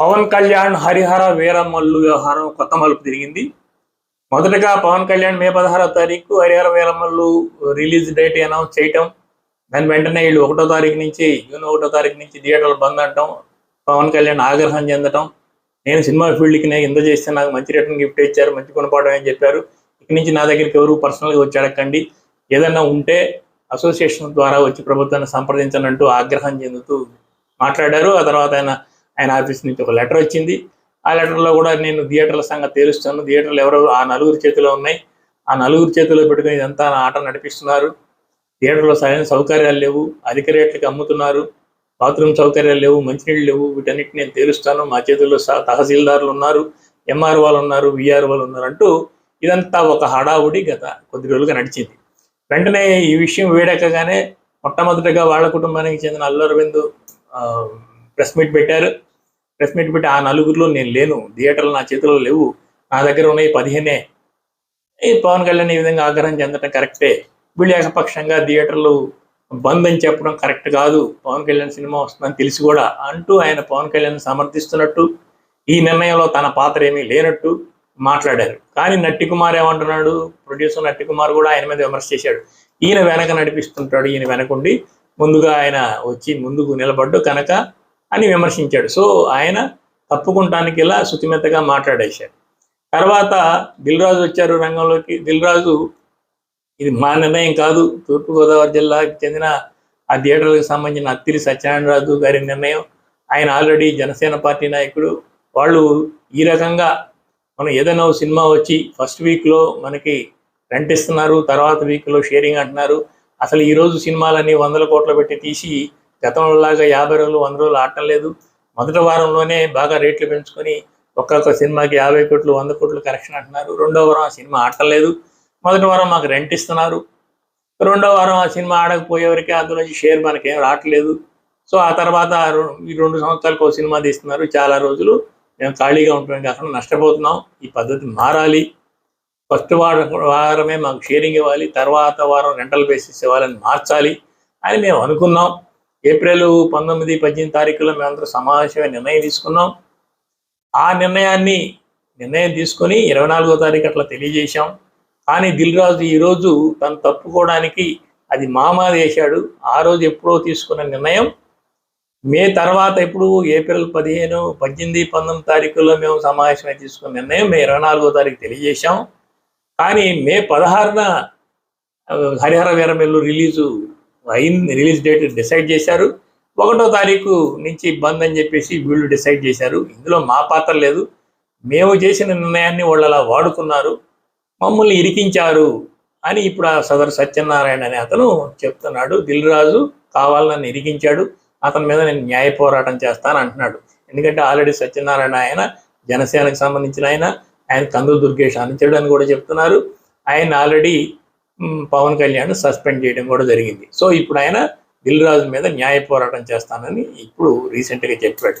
పవన్ కళ్యాణ్ హరిహర వీరమల్లు వ్యవహారం కొత్త మలుపు తిరిగింది. మొదటగా పవన్ కళ్యాణ్ మే పదహారవ తారీఖు Harihara Veeramallu release date announce చేయటం దాని వెంటనే వీళ్ళు ఒకటో తారీఖు నుంచి జూన్ ఒకటో తారీఖు నుంచి థియేటర్లు బంద్ అంటాం పవన్ కళ్యాణ్ ఆగ్రహం చెందటం నేను సినిమా ఫీల్డ్కి నేను ఇంత చేస్తే నాకు మంచి రిటర్న్ గిఫ్ట్ ఇచ్చారు మంచి కొనపాటం అని చెప్పారు. ఇక్కడి నుంచి నా దగ్గరికి ఎవరు పర్సనల్గా వచ్చి అడగండి ఏదన్నా ఉంటే అసోసియేషన్ ద్వారా వచ్చి ప్రభుత్వాన్ని సంప్రదించనంటూ ఆగ్రహం చెందుతూ మాట్లాడారు. ఆ తర్వాత ఆయన ఆయన ఆఫీస్ నుంచి ఒక లెటర్ వచ్చింది. ఆ లెటర్లో కూడా నేను థియేటర్ల సంగతి తేలుస్తాను. థియేటర్లు ఎవరో ఆ నలుగురు చేతిలో ఉన్నాయి. ఆ నలుగురు చేతిలో పెట్టుకుని ఇదంతా నా ఆట నడిపిస్తున్నారు. థియేటర్లో సరైన సౌకర్యాలు లేవు. అధిక రేట్లకి అమ్ముతున్నారు. బాత్రూమ్ సౌకర్యాలు లేవు. మంచినీళ్ళు లేవు. వీటన్నిటి నేను తేలుస్తాను. మా చేతుల్లో తహసీల్దారులు తహసీల్దార్లు ఉన్నారు. ఎంఆర్ వాళ్ళు ఉన్నారు. విఆర్ వాళ్ళు ఉన్నారు అంటూ ఇదంతా ఒక హడావుడి గత కొద్ది రోజులుగా నడిచింది. వెంటనే ఈ విషయం వేడెక్కగానే మొట్టమొదటిగా వాళ్ళ కుటుంబానికి చెందిన అల్లు అరవింద్ ప్రెస్ మీట్ పెట్టారు. ప్రెస్ మీట్ పెట్టి ఆ నలుగురిలో నేను లేను. థియేటర్లు నా చేతిలో లేవు. నా దగ్గర ఉన్నాయి పదిహేనే. ఈ పవన్ కళ్యాణ్ ఈ విధంగా ఆగ్రహం చెందడం కరెక్టే. వీళ్ళు ఏకపక్షంగా థియేటర్లు బంద్ అని చెప్పడం కరెక్ట్ కాదు. పవన్ కళ్యాణ్ సినిమా వస్తుందని తెలిసి కూడా అంటూ ఆయన పవన్ కళ్యాణ్ సమర్థిస్తున్నట్టు ఈ నిర్ణయంలో తన పాత్ర ఏమీ లేనట్టు మాట్లాడారు. కానీ నట్టి కుమార్ ఏమంటున్నాడు? ప్రొడ్యూసర్ నట్టి కుమార్ కూడా ఆయన మీద విమర్శ చేశాడు. ఈయన వెనక నడిపిస్తుంటాడు ఈయన వెనకుండి ముందుగా ఆయన వచ్చి ముందుకు నిలబడ్డు కనుక అని విమర్శించాడు. సో ఆయన తప్పుకుంటానికి ఇలా శుతిమెత్తగా మాట్లాడేశాడు. తర్వాత దిల్ రాజు వచ్చారు రంగంలోకి. దిల్ రాజు ఇది మా నిర్ణయం కాదు. తూర్పుగోదావరి జిల్లాకి చెందిన ఆ థియేటర్లకు సంబంధించిన అత్తిరి సత్యనారాయణరాజు గారి నిర్ణయం. ఆయన ఆల్రెడీ జనసేన పార్టీ నాయకుడు. వాళ్ళు ఈ రకంగా మనం ఏదైనా ఒక సినిమా వచ్చి ఫస్ట్ వీక్లో మనకి రెంట్ ఇస్తున్నారు తర్వాత వీక్లో షేరింగ్ అంటున్నారు. అసలు ఈ రోజు సినిమాలన్నీ వందల కోట్లు పెట్టి తీసి గతంలాగా లాగా యాభై రోజులు వంద రోజులు ఆడటం లేదు. మొదటి వారంలోనే బాగా రేట్లు పెంచుకొని ఒక్కొక్క సినిమాకి యాభై కోట్లు వంద కోట్లు కరెక్షన్ అంటున్నారు. రెండో వారం ఆ సినిమా ఆడటం లేదు. మొదటి వారం మాకు రెంట్ ఇస్తున్నారు. రెండో వారం ఆ సినిమా ఆడకపోయేవరకే అందులో షేర్ మనకేం రావట్లేదు. సో ఆ తర్వాత ఈ రెండు సంవత్సరాలకు ఒక సినిమా తీస్తున్నారు. చాలా రోజులు మేము ఖాళీగా ఉంటున్నాం. కాకుండా నష్టపోతున్నాం. ఈ పద్ధతి మారాలి. ఫస్ట్ వారం వారమే మాకు షేరింగ్ ఇవ్వాలి. తర్వాత వారం రెంటల్ బేసిస్ ఇవ్వాలని మార్చాలి అని మేము అనుకున్నాం. ఏప్రిల్ పంతొమ్మిది పద్దెనిమిది తారీఖులో మేమందరం సమావేశమే నిర్ణయం తీసుకున్నాం. ఆ నిర్ణయాన్ని నిర్ణయం తీసుకొని ఇరవై నాలుగో తారీఖు అట్లా తెలియజేశాం. కానీ దిల్ రాజు ఈరోజు తను తప్పుకోవడానికి అది మామాది వేశాడు. ఆ రోజు ఎప్పుడో తీసుకున్న నిర్ణయం. మే తర్వాత ఇప్పుడు ఏప్రిల్ పదిహేను పద్దెనిమిది పంతొమ్మిది తారీఖుల్లో మేము సమావేశమై తీసుకున్న నిర్ణయం మే ఇరవై నాలుగో తారీఖు తెలియజేశాం. కానీ మే పదహారున హరిహర వీరమెల్లు రిలీజు అయింది రిలీజ్ డేట్ డిసైడ్ చేశారు. ఒకటో తారీఖు నుంచి బంద్ అని చెప్పేసి వీళ్ళు డిసైడ్ చేశారు. ఇందులో మా పాత్ర లేదు. మేము చేసిన నిర్ణయాన్ని వాళ్ళు అలా వాడుకున్నారు. మమ్మల్ని ఇరికించారు అని ఇప్పుడు ఆ సదరు సత్యనారాయణ అనే అతను చెప్తున్నాడు. దిల్ రాజు కావాలని ఇరికించాడు. అతని మీద నేను న్యాయ పోరాటం చేస్తాను అంటున్నాడు. ఎందుకంటే ఆల్రెడీ సత్యనారాయణ ఆయన జనసేనకు సంబంధించిన ఆయన ఆయన కందులు దుర్గేష్ అనుచరుడు అని కూడా చెప్తున్నారు. ఆయన ఆల్రెడీ పవన్ కళ్యాణ్ సస్పెండ్ చేయడం కూడా జరిగింది. సో ఇప్పుడు ఆయన దిల్ రాజు మీద న్యాయ పోరాటం చేస్తానని ఇప్పుడు రీసెంట్గా చెప్పాడు.